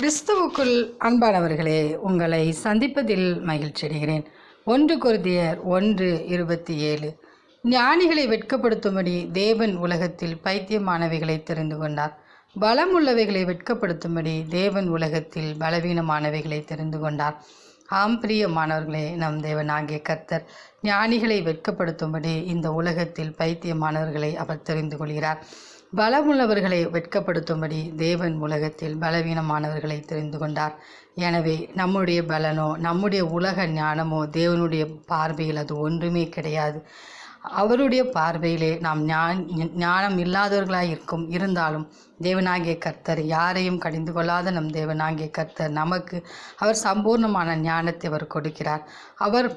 கிறிஸ்துவுக்குள் அன்பானவர்களே உங்களை சந்திப்பதில் மகிழ்ச்சி அடைகிறேன். ஒன்று குருதியர் ஒன்று இருபத்தி ஏழு. ஞானிகளை வெட்கப்படுத்தும்படி தேவன் உலகத்தில் பைத்தியமானவைகளை தெரிந்து கொண்டார். பலமுள்ளவைகளை வெட்கப்படுத்தும்படி தேவன் உலகத்தில் பலவீனமானவைகளை தெரிந்து கொண்டார். ஆம் பிரியமானவர்களே நம் தேவனாகிய கர்த்தர் ஞானிகளை வெட்கப்படுத்தும்படி இந்த உலகத்தில் பைத்தியமானவர்களை அவர் தெரிந்து கொள்கிறார். பலமுள்ளவர்களை வெட்கப்படுத்தும்படி தேவன் உலகத்தில் பலவீனமானவர்களை தெரிந்து கொண்டார். எனவே நம்முடைய பலனோ நம்முடைய உலக ஞானமோ தேவனுடைய பார்வையில் அது ஒன்றுமே கிடையாது. அவருடைய பார்வையிலே நாம் ஞான் ஞானம் இல்லாதவர்களாய் இருக்கும் இருந்தாலும் தேவனாகிய கர்த்தர் யாரையும் கடிந்து கொள்ளாத நம் தேவனாகிய கர்த்தர் நமக்கு அவர் சம்பூர்ணமான ஞானத்தை அவர் கொடுக்கிறார். அவர்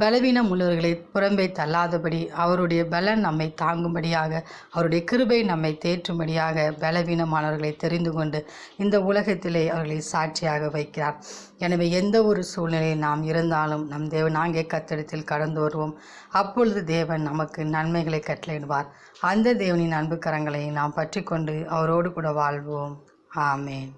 பலவீனம் உள்ளவர்களை புறம்பே தள்ளாதபடி அவருடைய பலன் நம்மை தாங்கும்படியாக அவருடைய கிருபை நம்மை தேற்றும்படியாக பலவீனமானவர்களை தெரிந்து கொண்டு இந்த உலகத்திலே அவர்களை சாட்சியாக வைக்கிறார். எனவே எந்த ஒரு சூழ்நிலையில் நாம் இருந்தாலும் நம் தேவனாகிய கத்தடத்தில் கடந்து வருவோம். அப்பொழுது தேவன் நமக்கு நன்மைகளை கட்டளையிடுவார். அந்த தேவனின் அன்பு கரங்களை நாம் பற்றி கொண்டு அவரோடு கூட வாழ்வோம். ஆமேன்.